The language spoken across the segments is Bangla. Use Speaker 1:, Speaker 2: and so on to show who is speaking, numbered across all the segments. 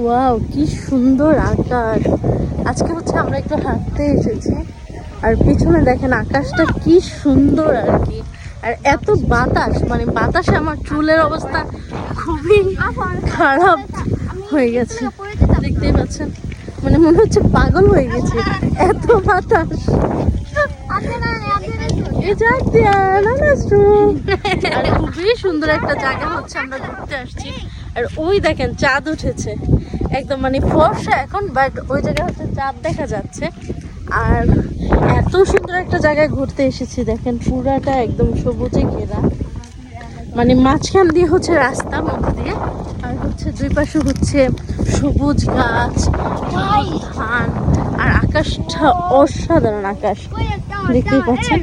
Speaker 1: ওয়াও, কি সুন্দর আকাশ। আজকে হচ্ছে আমরা একটু হাঁটতে এসেছি। আর পিছনে দেখেন আকাশটা কি সুন্দর আর কি। আর এত বাতাস মানে বাতাসে আমার চুলের অবস্থা খুবই খারাপ হয়ে গেছে। দেখতেই পাচ্ছেন মানে মনে হচ্ছে পাগল হয়ে গেছে। এত বাতাস। খুবই সুন্দর একটা জায়গা হচ্ছে, আমরা ঘুরতে আসছি। আর ওই দেখেন চাঁদ উঠেছে। একদম মানে ফর্সা এখন বাট ওই জায়গায় হচ্ছে চাঁদ দেখা যাচ্ছে। আর এত সুন্দর একটা জায়গায় ঘুরতে এসেছি দেখেন পুরাটা একদম সবুজে ঘেরা। মানে মাঝখান দিয়ে হচ্ছে রাস্তা মধ্যে দিয়ে আর হচ্ছে দুই পাশে হচ্ছে সবুজ গাছ ধান আর আকাশটা অসাধারণ আকাশ। দেখতেই পাচ্ছেন?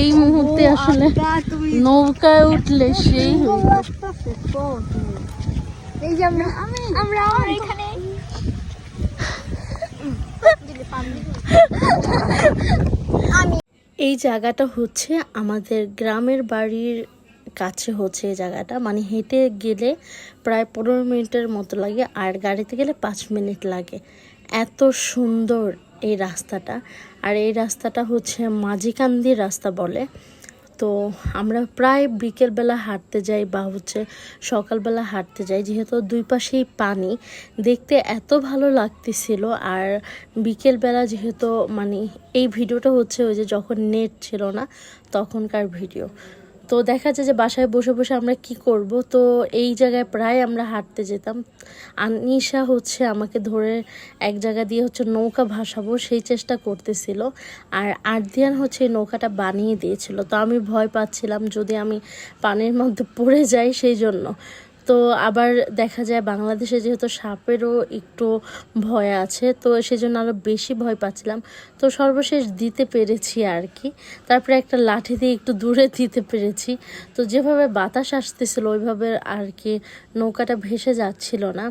Speaker 1: এই মুহূর্তে আসলে নৌকায় উঠলে সেই।
Speaker 2: এই যে আমরা আমরা এখানে
Speaker 1: এই জায়গাটা হচ্ছে আমাদের গ্রামের বাড়ির কাছে হচ্ছে এই জায়গাটা। মানে হেঁটে গেলে প্রায় পনেরো মিনিটের মতো লাগে আর গাড়িতে গেলে পাঁচ মিনিট লাগে। এত সুন্দর এই রাস্তাটা। আর এই রাস্তাটা হচ্ছে মাঝিকান্দির রাস্তা বলে। তো আমরা প্রায় বিকেলবেলা হাঁটতে যাই বা হচ্ছে সকালবেলা হাঁটতে যাই। যেহেতু দুই পাশেই পানি, দেখতে এত ভালো লাগতেছিল। আর বিকেলবেলা যেহেতু মানে এই ভিডিওটা হচ্ছে ওই যে যখন নেট ছিল না, তখনকার ভিডিও। তো দেখা যায় যে বাসায় বসে বসে আমরা কি করব? তো এই জায়গায় প্রায় আমরা হাঁটতে যেতাম। আনিশা হচ্ছে আমাকে ধরে এক জায়গা দিয়ে হচ্ছে নৌকা ভাসাবো, সেই চেষ্টা করতেছিল। আর আর্দিয়ান হচ্ছে এই নৌকাটা বানিয়ে দিয়েছিল। তো আমি ভয় পাচ্ছিলাম যদি আমি পানির মধ্যে পড়ে যাই সেই জন্য। তো আবার দেখা যায় বাংলাদেশে যেহেতু সাপেরও একটু ভয় আছে, তো সেজন্য আরও বেশি ভয় পাচ্ছিলাম। তো সর্বশেষ দিতে পেরেছি আর কি তারপরে একটা লাঠি দিয়ে একটু দূরে দিতে পেরেছি। তো যেভাবে বাতাস আসতেছিল, ওইভাবে আর কি নৌকাটা ভেসে যাচ্ছিল না।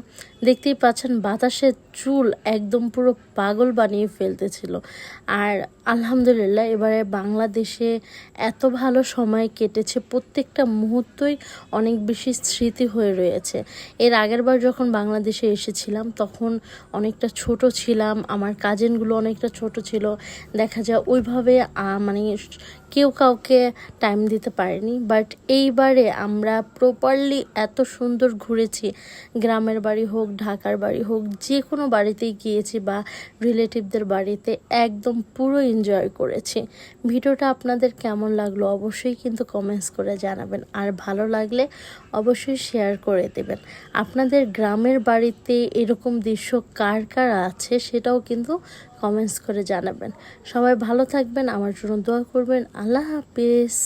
Speaker 1: দেখতেই পাচ্ছেন বাতাসের চুল একদম পুরো পাগল বানিয়ে ফেলতেছিল। আর আলহামদুলিল্লাহ এবারে বাংলাদেশে এত ভালো সময় কেটেছে, প্রত্যেকটা মুহূর্তই অনেক বেশি স্মৃতি হয়ে রয়েছে। এর আগেরবার যখন বাংলাদেশে এসেছিলাম, তখন অনেকটা ছোট ছিলাম, আমার কাজিনগুলো অনেকটা ছোট ছিল। দেখা যায় ওইভাবে মানে কেউ কাউকে টাইম দিতে পারেনি। বাট এইবারে আমরা প্রপারলি এত সুন্দর ঘুরেছি। গ্রামের বাড়ি হোক, ঢাকার বাড়ি হোক, যে কোনো বাড়িতেই গিয়েছি বা রিলেটিভদের বাড়িতে একদম পুরো এনজয় করেছি। ভিডিওটা আপনাদের কেমন লাগল অবশ্যই কিন্তু কমেন্টস করে জানাবেন। আর ভালো লাগলে অবশ্যই শেয়ার করে দেবেন। আপনাদের গ্রামের বাড়িতে এরকম দৃশ্য কার কার আছে সেটাও কিন্তু কমেন্টস করে জানাবেন। সবাই ভালো থাকবেন, আমার জন্য দোয়া করবেন। আল্লাহ হাফিজ।